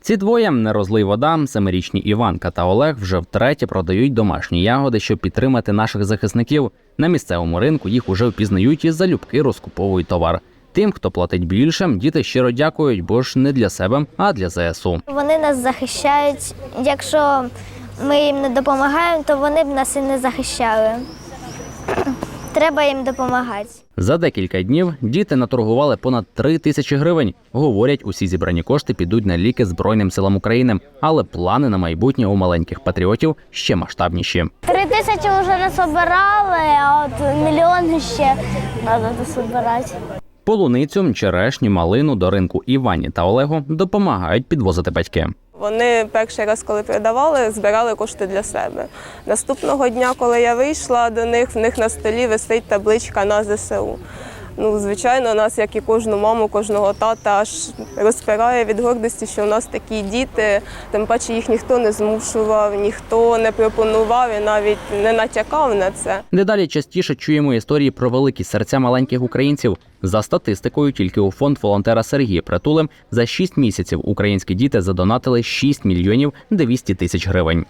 Ці двоє не розлий вода, семирічні Іванка та Олег вже втретє продають домашні ягоди, щоб підтримати наших захисників. На місцевому ринку їх уже впізнають і залюбки розкуповують товар. Тим, хто платить більше, діти щиро дякують, бо ж не для себе, а для ЗСУ. Вони нас захищають. Якщо ми їм не допомагаємо, то вони б нас і не захищали. Треба їм допомагати. За декілька днів діти наторгували понад три тисячі гривень. Говорять, усі зібрані кошти підуть на ліки Збройним силам України, але плани на майбутнє у маленьких патріотів ще масштабніші. Три тисячі вже насобирали, а от мільйон ще треба дособирати. Полуницю, черешню, малину до ринку Івані та Олегу допомагають підвозити батьки. Вони перший раз, коли продавали, збирали кошти для себе. Наступного дня, коли я вийшла до них, в них на столі висить табличка на ЗСУ. Ну, звичайно, нас, як і кожну маму, кожного тата, аж розпирає від гордості, що в нас такі діти. Тим паче їх ніхто не змушував, ніхто не пропонував і навіть не натякав на це. Дедалі частіше чуємо історії про великі серця маленьких українців. За статистикою, тільки у фонд волонтера Сергія Притулем за 6 місяців українські діти задонатили 6 мільйонів 200 тисяч гривень.